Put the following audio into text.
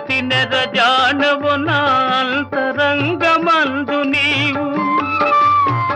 గతి నెర జానవు నా